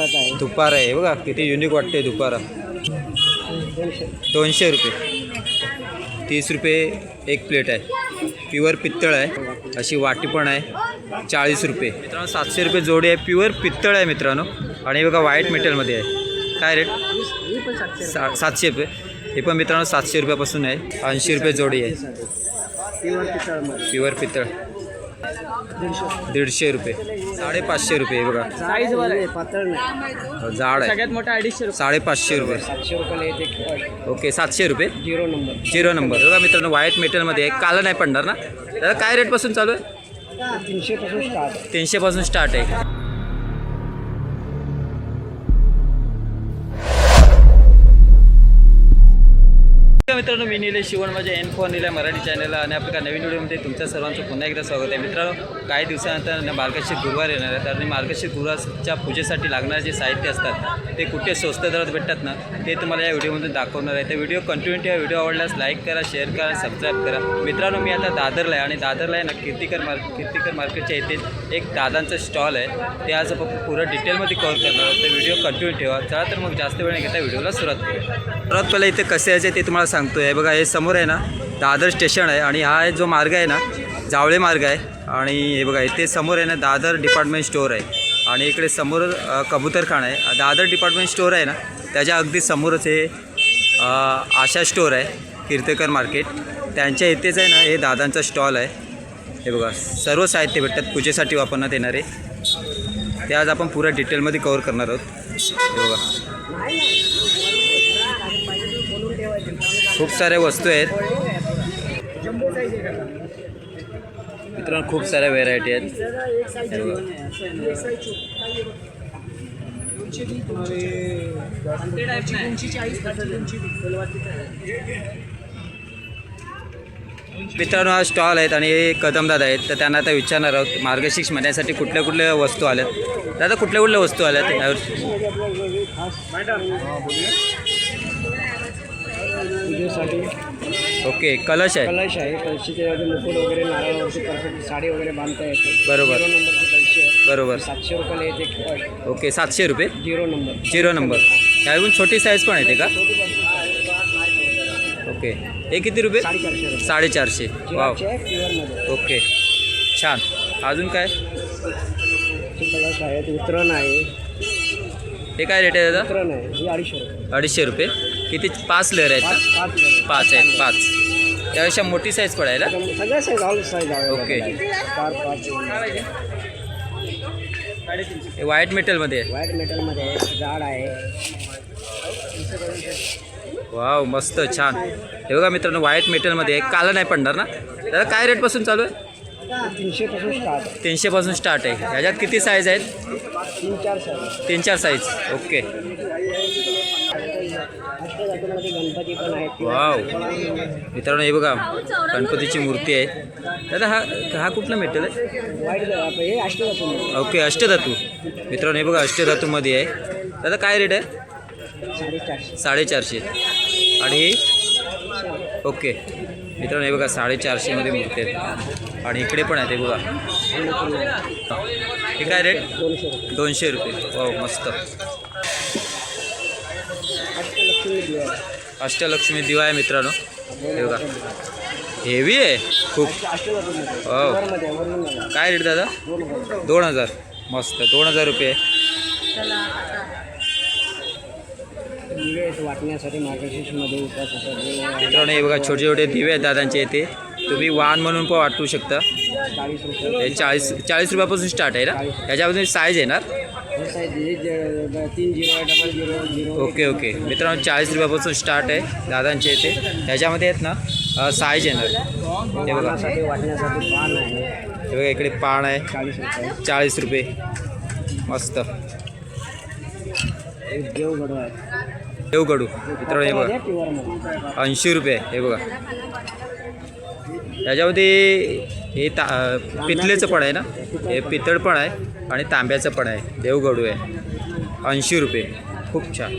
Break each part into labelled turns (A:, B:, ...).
A: आहे.
B: दुपार आहे. बघा किती युनिक वाटते दुपारा. दोनशे रुपये. तीस रुपये एक प्लेट आहे. प्युअर पित्तळ आहे. अशी वाटी पण आहे. चाळीस रुपये. मित्रांनो सातशे रुपये जोडी आहे. प्युअर पित्तळ आहे मित्रांनो. आणि बघा व्हाईट मेटलमध्ये आहे. काय रेट सा सातशे रुपये. हे पण मित्रांनो सातशे रुपयापासून आहे. ऐंशी रुपये जोडी आहे. प्युअर पित्तळ. दीडशे रुपये. साडेपाचशे रुपये हे बघा
A: साईज पातळ नाही
B: जाड आहे.
A: सगळ्यात मोठा अडीचशे रुपये.
B: साडेपाचशे रुपये.
A: सातशे रुपयाला येते
B: ओके सातशे रुपये?
A: झिरो नंबर
B: झिरो नंबर बघा मित्रांनो व्हाईट मेटलमध्ये आहे काला नाही पडणार ना? दादा काय रेटपासून चालू आहे?
A: तीनशे पासून स्टार्ट
B: तीनशेपासून स्टार्ट आहे. मित्रांनो मी निलेश शिवण माझ्या एन फोन निल्या मराठी चॅनलला आणि आपल्या नवीन व्हिडिओमध्ये तुमच्या सर्वांचं पुन्हा एकदा स्वागत आहे. मित्रांनो काही दिवसानंतर मार्गशीर गुरुवार येणार आहेत आणि मार्गशीर गुरुवारच्या पूजेसाठी लागणारे जे साहित्य असतात ते कुठे स्वस्त दरात भेटतात ना ते तुम्हाला या व्हिडिओमधून दाखवणार आहे. तर व्हिडिओ कंटिन्युटी या व्हिडिओ आवडल्यास लाईक करा शेअर करा सबस्क्राईब करा. मित्रांनो मी आता दादरला आहे आणि दादरला आहे ना कीर्तिकर मार्क कीर्तिकर मार्केटच्या येथे एक दादांचं स्टॉल आहे. ते आज आपण पुरं डिटेलमध्ये कव्हर करणार आहोत. तर व्हिडिओ कंटिन्यू ठेवा. चला तर मग जास्त वेळ घेता व्हिडिओला सुरुवात करूया. सर्वात पहिला इथे कसे यायचे ते तुम्हाला सांग सांगतो आहे बघा हे समोर आहे ना दादर स्टेशन आहे आणि हा जो मार्ग आहे ना जावळे मार्ग आहे. आणि हे बघा इथे समोर आहे ना दादर डिपार्टमेंट स्टोअर आहे. आणि इकडे समोर अ, कबूतरखाना आहे. दादर डिपार्टमेंट स्टोअर आहे ना त्याच्या अगदी समोरच हे आशा स्टोअर आहे कीर्तेकर मार्केट. त्यांच्या इथेच आहे ना हे दादांचा स्टॉल आहे. हे बघा सर्व साहित्य भेटतात. पूजेसाठी वापरण्यात येणारे. ते आज आपण पुऱ्या डिटेलमध्ये कवर करणार आहोत. हे बघा. खूप साऱ्या वस्तू आहेत. मित्रांनो खूप साऱ्या व्हेरायटी आहेत. मित्रांनो हा स्टॉल आहेत आणि हे कदमदादा आहेत तर त्यांना आता विचारणार आहोत मार्गशीर्ष म्हणण्यासाठी कुठल्या कुठल्या वस्तू आल्यात? दादा कुठल्या कुठल्या वस्तू आल्यात? यावर
A: पूजेसाठी.
B: ओके कलश आहे.
A: कलश आहे. कलशीचे मुकुट वगैरे नारळावरती परफेक्ट साडी वगैरे बांधता येते.
B: बरोबर.
A: झिरो नंबरची कलशी आहे.
B: बरोबर.
A: सातशे रुपयाला येते
B: ओके सातशे रुपये?
A: Zero number.
B: Zero number. त्याहून छोटी साईज पण येते का? ओके. हे किती रुपये?
A: साडेचारशे रुपये.
B: साडेचारशे. वाव.
A: जिराचे आहे प्युअरमध्ये
B: ओके. छान. अजून काय?
A: कलश आहेत उतरण आहे.
B: हे काय रेट आहे दादा?
A: उतरण आहे. ही अडीचशे रुपये.
B: अडीचशे रुपये. किती? पाच लेअर आहेत
A: पाच
B: ना
A: पाच
B: आहेत पाच. त्यापेक्षा मोठी साईज पडायला
A: सगळ्या साईज ऑल साईज
B: ओके.
A: चार पाच.
B: व्हाईट मेटलमध्ये आहे.
A: व्हाईट मेटलमध्ये आहे जाड आहे.
B: वाव मस्त छान. हे बघा मित्रांनो व्हाईट मेटलमध्ये आहे. काला नाही पडणार ना? दादा काय रेटपासून चालू आहे?
A: तीनशे पासून स्टार्ट आहे
B: तीनशेपासून स्टार्ट आहे. ह्याच्यात किती साईज आहेत?
A: तीन चार साईज
B: तीन चार साईज ओके
A: अष्टधातूमध्ये गणपती पण आहेत
B: वाव. मित्रांनो हे बघा गणपतीची मूर्ती आहे. दादा हा हा कुठला मेटल आहे ओके अष्टधातू. मित्रांनो हे बघा अष्टधातूमध्ये आहे. दादा काय रेट आहे?
A: साडेचारशे.
B: आणि? ही ओके. मित्रांनो हे बघा साडेचारशेमध्ये मूर्ती आहेत. आणि इकडे पण आहे ते बघा. हे काय रेट
A: दोनशे रुपये
B: दोनशे रुपये. वाव मस्त.
A: अष्टलक्ष्मी दिवा
B: आहे मित्रांनो. हे बघा. हेवी आहे. खूप.
A: हो
B: काय रेट दादा?
A: दोन हजार.
B: मस्त. दोन हजार रुपये.
A: वाटण्यासाठी
B: मित्रांनो हे बघा छोटे छोटे दिवे आहेत दादांचे इथे. तुम्ही वाहन म्हणून पण वाटू शकता.
A: चाळीस
B: हे चाळीस चाळीस रुपयापासून स्टार्ट आहे ना? याच्यापासून साईज येणार? Okay okay. मित्रांनो चाळीस रुपयापासून स्टार्ट आहे दादांचे इथे. ह्याच्यामध्ये आहेत ना साईज येणार हे बघा. हे बघा इकडे पान आहे.
A: चाळीस रुपये.
B: मस्त.
A: देवगडू.
B: मित्रांनो हे बघा. ऐंशी रुपये हे बघा. याच्यामध्ये हे ता पितलेचं पण आहे ना? हे पितळ पण आहे. आणि तांब्याचं पण आहे. देवगडू आहे. ऐंशी रुपये. खूप छान.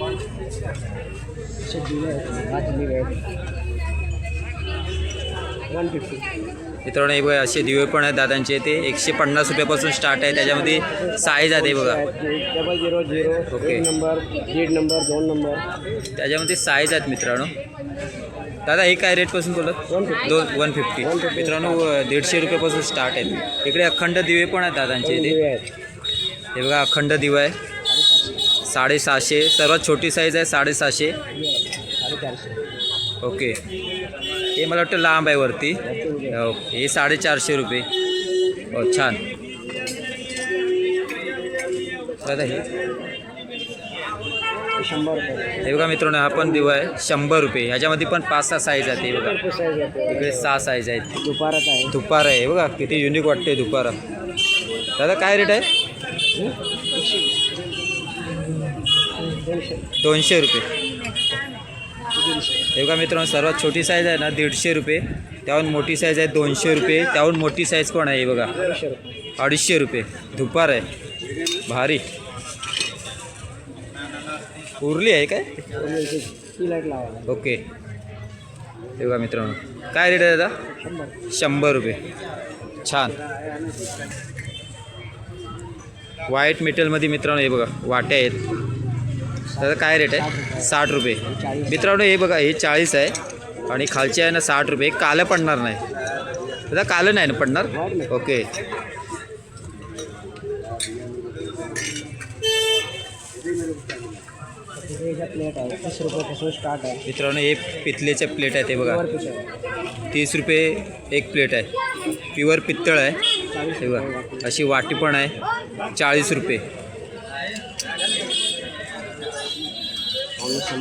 B: मित्रांनो हे बघा असे दिवे पण आहेत दादांचे. ते एकशे पन्नास रुपयापासून स्टार्ट आहे. त्याच्यामध्ये साईज आहे बघा.
A: Double zero zero
B: okay.
A: Number दीड नंबर दोन नंबर.
B: त्याच्यामध्ये साईज आहेत मित्रांनो. दादा हे काय रेटपासून बोलत? दोन वन फिफ्टी मित्रांनो दीडशे रुपयापासून स्टार्ट आहेत इकडे अखंड दिवे पण आहेत दादांचे इथे.
A: आहेत
B: हे बघा अखंड दिवा आहे. साडेसहाशे. सर्वात छोटी साईज आहे साडेसहाशे. ओके हे मला वाटतं लांब आहे वरती. ओके हे साडेचारशे रुपये. हो छान. दादा हे
A: शंभर रुपये.
B: हे बघा मित्रांनो हा पण दिवा आहे. शंभर रुपये. ह्याच्यामध्ये पण पाच सहा साईज आहेत हे बघा.
A: रुपये साईज येते
B: इकडे सहा साईज आहेत.
A: दुपारात आहे.
B: दुपार आहे. हे बघा किती युनिक वाटते दुपारा. दादा काय रेट आहे?
A: दोनशे
B: दोनशे रुपये. हे बघा मित्रांनो सर्वात छोटी साईज आहे ना दीडशे रुपये. त्याहून मोठी साईज आहे दोनशे रुपये. त्याहून मोठी साईज पण आहे हे बघा?
A: दोनशे रुपये.
B: अडीचशे रुपये. दुपार आहे. भारी. उरली आहे काय?
A: ती लाइट लावायला
B: ओके. हे बघा मित्रांनो. काय रेट आहे दादा?
A: शंभर
B: शंभर रुपये. छान. व्हाईट मेटलमध्ये मित्रांनो हे बघा वाट्या आहेत. दादा काय रेट आहे? साठ रुपये. मित्रांनो हे बघा हे चाळीस आहे. आणि खालचे आहे ना साठ रुपये. कालं पडणार नाही. दादा कालं नाही ना पडणार? ओके.
A: प्लेट आहे तीस रुपयापासून स्टार्ट आहे.
B: मित्रांनो हे पितलेचे प्लेट आहेत हे बघा.
A: वर
B: तीस रुपये एक प्लेट आहे. प्युअर पित्तळ आहे.
A: चाळीस
B: हे बघा अशी वाटी पण आहे. चाळीस रुपये.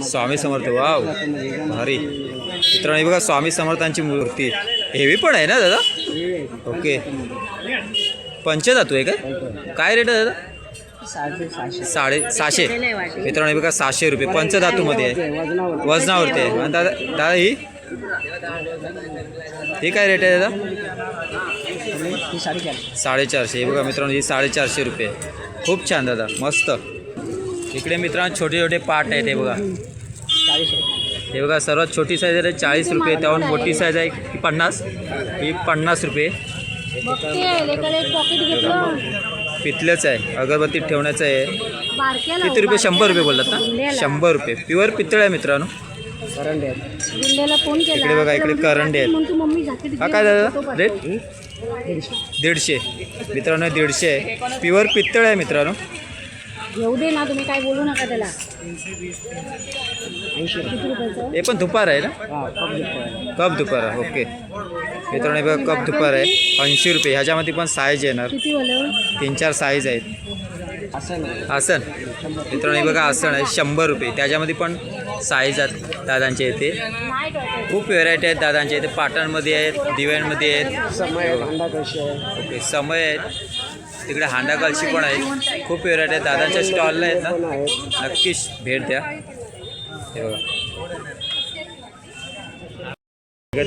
B: स्वामी समर्थ वाव. भारी. मित्रांनो हे बघा स्वामी समर्थांची मूर्ती. हेवी पण आहे ना दादा? ओके पंचधातू आहे काय? काय रेट आहे दादा?
A: साडे सहाशे.
B: मित्रांनो हे बघा सहाशे रुपये. पंचधातूमध्ये आहे.
A: वजनावर
B: वजनावरती आहे. आणि दादा दादा ही? ही काय रेट आहे दादा?
A: साडेचारशे.
B: हे बघा मित्रांनो ही साडेचारशे रुपये. खूप छान दादा. मस्त. इकडे मित्रांनो छोटे छोटे पाट आहेत हे बघा. हे बघा सर्वात छोटी साईज आहे चाळीस रुपये. त्याहून मोठी साईज आहे ही पन्नास. ही पन्नास रुपये. पितलंच आहे अगरबत्तीत ठेवण्याचं आहे. किती रुपये? शंभर रुपये बोललात ना. शंभर रुपये. प्युअर पितळ आहे मित्रांनो.
A: करंडे आहेत.
C: गुंड्याला फोन केला?
B: इकडे बघा, इकडे करंडे आहेत. हा काय दादा. रेट दीडशे. मित्रांनो दीडशे आहे. प्युअर पितळ आहे मित्रांनो.
C: घेऊ दे ना तुम्ही काय बोलू नका त्याला.
B: हे पण दुपार आहे ना?
A: हा कप
B: दुपार आहे ओके. मित्रांनो हे बघा कप दुपार आहे. ऐंशी रुपये. ह्याच्यामध्ये पण साईज येणार.
C: वालं
B: तीन चार साईज आहेत. आसन. मित्रांनो हे बघा आसन आहे. शंभर रुपये. त्याच्यामध्ये पण साईज आहेत दादांचे इथे. खूप व्हेरायटी आहेत दादांच्या इथे. पाटणमध्ये आहेत दिव्यांमध्ये आहेत.
A: समय आहे आहे
B: ओके समय आहेत. तिकडे हांडा कलशी पण आहेत खूप व्हेरायटी आहेत. दादांच्या स्टॉलला आहेत ना? नक्कीच भेट द्या. हे बघा.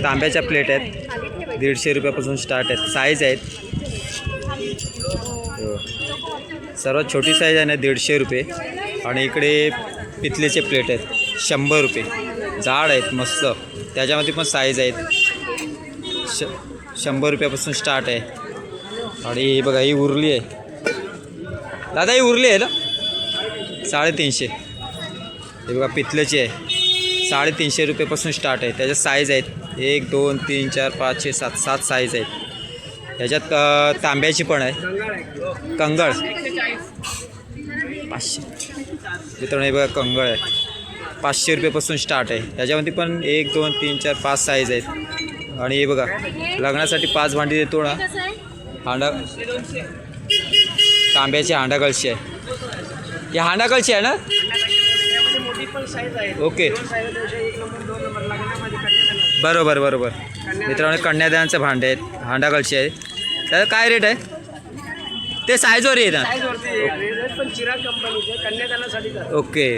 B: तांब्याच्या प्लेट आहेत. दीडशे रुपयापासून स्टार्ट आहेत. साईज आहेत. सर्वात छोटी साईज आहे ना दीडशे रुपये. आणि इकडे पितलेचे प्लेट आहेत. शंभर रुपये. जाड आहेत मस्त. त्याच्यामध्ये पण साईज आहेत. श शंभर रुपयापासून स्टार्ट आहे. आणि हे बघा ही उरली आहे. दादा ही उरली आहे ना? साडेतीनशे. हे बघा पितलेची आहे. साडेतीनशे रुपयेपासून स्टार्ट आहे. त्याच्यात साईज आहेत. एक दोन तीन चार पाच छे सात सात साईज आहेत. ह्याच्यात तांब्याची पण आहे. कंगळ. पाचशे. मित्रांनो हे बघा कंगळ आहे. पाचशे रुपयेपासून स्टार्ट आहे. त्याच्यामध्ये पण एक दोन तीन चार पाच साईज आहेत. आणि हे बघा लग्नासाठी पाच भांडी देतो ना. हांडा तांब्याची हांडा कळशी आहे. ही हांडा कळशी आहे ना?
A: साईज आहे.
B: ओके.
A: साईज एक नंबर दोन नंबर लग्नामध्ये कन्यादानात
B: बरोबर बरोबर. मित्रांनो कन्यादानाचं भांडे आहेत. हांडा कळशी आहे. त्याचं काय रेट आहे? ते साईजवर येतात
A: कंपनीचे
B: ओके.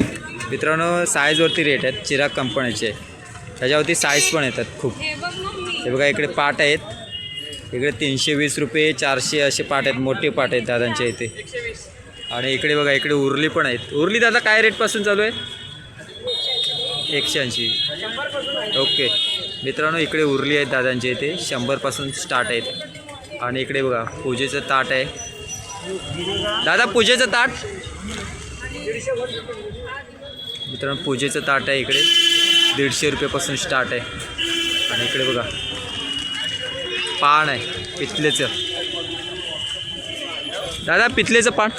B: मित्रांनो साईजवरती रेट आहेत. चिराग कंपनीचे त्याच्यावरती साईज पण येतात खूप. हे बघा इकडे पाट आहेत. इकडे तीनशे वीस रुपये चारशे असे पाट आहेत. मोठे पाट आहेत दादांच्या इथे. आणि इकडे बघा इकडे उरली पण आहेत. उरली दादा काय रेटपासून चालू आहे? एकशे ऐंशी. ओके. मित्रांनो इकडे उरली आहेत दादांचे इथे. शंभरपासून स्टार्ट आहेत. आणि इकडे बघा पूजेचं ताट आहे. दादा पूजेचं ताट? मित्रांनो पूजेचं ताट आहे इकडे. दीडशे रुपयापासून स्टार्ट आहे. आणि इकडे बघा पान आहे पितलेचं. दादा पितलेचं पान?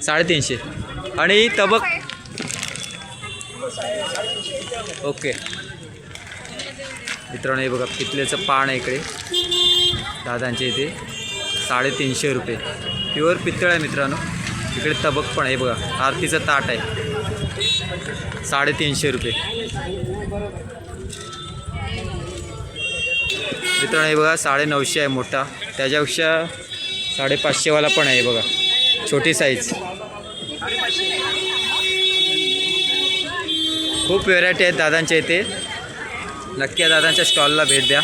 B: साडेतीनशे. आणि तबक? ओके. मित्रांनो हे बघा पितलेचं पान आहे इकडे. दादांच्या इथे साडेतीनशे रुपये. प्युअर पितळ आहे मित्रांनो. इकडे तबक पण आहे बघा आरतीचं ताट आहे. साडेतीनशे रुपये. मित्रांनो हे बघा साडे नऊशे आहे मोठा. त्याच्यापेक्षा साडेपाचशेवाला पण आहे बघा. छोटी साईज खूप व्हेरायटी आहेत दादांच्या इथे. नक्की दादांच्या स्टॉलला भेट द्या.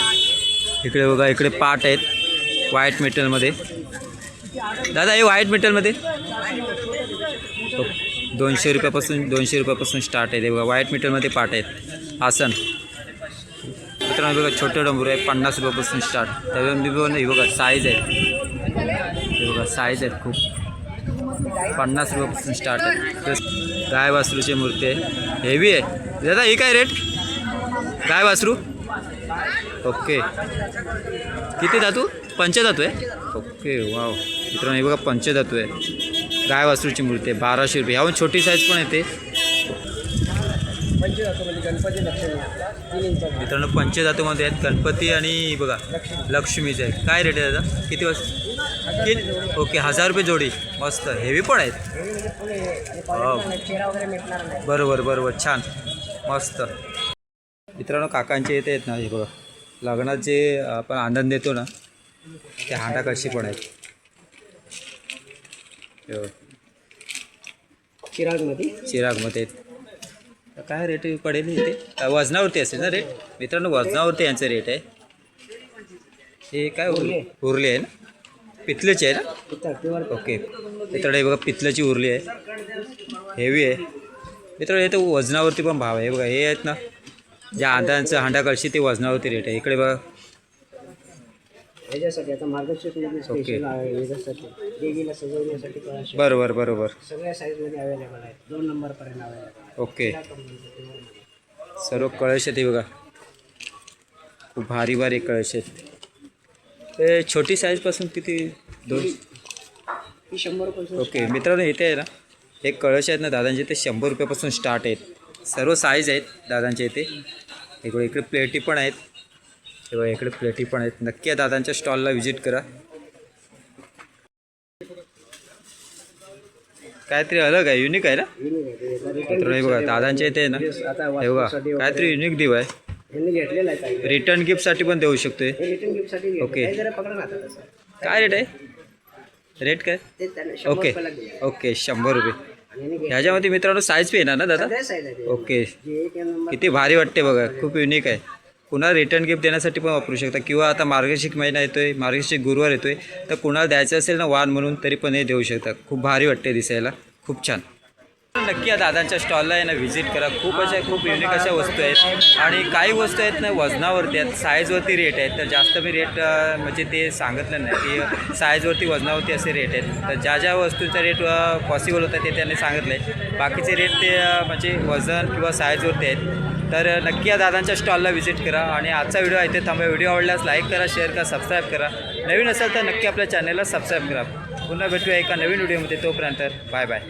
B: इकडे बघा इकडे पाट आहेत व्हाईट मेटलमध्ये दादा हे व्हाईट मेटलमध्ये हो, दोनशे रुपयापासून दोनशे रुपयापासून स्टार्ट आहे. ते बघा व्हाईट मेटलमध्ये पाट आहेत. आसन. मित्रांनो बघा छोटे डंबूर आहे पन्नास रुपयापासून स्टार्ट त्याच्यामध्ये पण हे बघा साईज आहेत. हे बघा साईज आहेत खूप. पन्नास रुपयापासून स्टार्ट आहे गाय वासरूची मूर्ती आहे. हेवी आहे. दादा हे काय रेट गाय वासरू? ओके. किती धातू? पंचधातू आहे? ओके वाव मित्रांनो हे बघा पंचधातू आहे. गाय वासरूची मूर्ती आहे? बाराशे रुपये. ह्याहून छोटी साईज पण येते
A: गणपती
B: मित्रांनो पंचधातूमध्ये आहेत गणपती आणि बघा लक्ष्मीचे आहे काय रेट आहे दादा? किती वाजता किती? ओके हजार रुपये जोडी. मस्त. हेवी पण आहेत.
A: नाही
B: बरोबर बरोबर. छान. मस्त. मित्रांनो काकांचे इथे आहेत ना हे बघा. लग्नात जे आपण आनंद देतो ना ते हांडा कशी पण आहेत. हे
A: चिरागमध्ये.
B: चिरागमध्ये आहेत. काय रेट पडेल इथे? वजनावरती असेल ना रेट मित्रांनो वजनावरती यांचं रेट आहे. हे काय उरले? उरली. आहे ना? पितलेची आहे ना? ओके मित्रांनो हे बघा पितलाची उरली आहे. हेवी आहे. मित्रांनो हे तर वजनावरती पण भाव आहे. बघा हे आहेत ना? ज्या आंध्यांचं हांडा कळशी ते वजनावरती रेट आहे. इकडे बघा.
A: ह्याच्यासाठी आता स्पेशल आहे ह्याच्यासाठी देवीला सजवण्यासाठी
B: बरोबर बरोबर.
A: सगळ्या साईजमध्ये अवेलेबल आहेत. दोन नंबरपर्यंत अवेलेबल
B: ओके सर्व कळश आहेत हे बघा. खूप भारी भारी कळश आहेत. ते छोटी साईजपासून किती? दोन?
A: ही शंभर रुपये
B: ओके मित्रांनो इथे आहे ना हे कळश आहेत ना दादांचे ते शंभर रुपयापासून स्टार्ट आहेत. सर्व साईज आहेत दादांच्या इथे. इकडे इकडे प्लेटी पण आहेत. तेव्हा इकडे प्लेटी पण आहेत. नक्की दादांच्या स्टॉलला व्हिजिट करा. काहीतरी अलग आहे युनिक आहे ना? हे बघा दादांच्या इथे ना? हे बघा काहीतरी युनिक दिव आहे. रिटर्न गिफ्टसाठी पण देऊ शकतोय. ओके. काय रेट आहे? रेट काय? ओके ओके शंभर रुपये. ह्याच्यामध्ये मित्रांनो साईज पण येणार ना दादा? ओके किती भारी वाटते बघा खूप युनिक आहे. कुणाला रिटर्न गिफ्ट देण्यासाठी पण वापरू शकता. किंवा आता मार्गशीर्ष महिना येतो आहे मार्गशीर्ष गुरुवार येतो आहे तर कुणाला द्यायचं असेल ना वाण म्हणून तरी पण हे देऊ शकता. खूप भारी वाटते दिसायला. खूप छान. नक्की या दादांच्या स्टॉलला आहे ना व्हिजिट करा. खूप अशा खूप युनिक अशा वस्तू आहेत. आणि काही वस्तू आहेत ना वजनावरती आहेत. साईजवरती रेट आहेत. तर जास्त मी रेट म्हणजे ते सांगितलं नाही की साईजवरती वजनावरती असे रेट आहेत. तर ज्या ज्या वस्तूंचा रेट पॉसिबल होता ते त्यांनी सांगितलं आहे बाकीचे रेट ते म्हणजे वजन किंवा साईजवरती आहेत. तर नक्की या दादांच्या स्टॉलला व्हिजिट करा आणि आजचा व्हिडिओ इथे थांबा. व्हिडिओ आवडल्यास लाईक करा शेअर करा सबस्क्राईब करा. नवीन असेल तर नक्की आपल्या चॅनलला सबस्क्राईब करा. पुन्हा भेटूया एका नवीन व्हिडिओमध्ये. तोपर्यंत बाय बाय.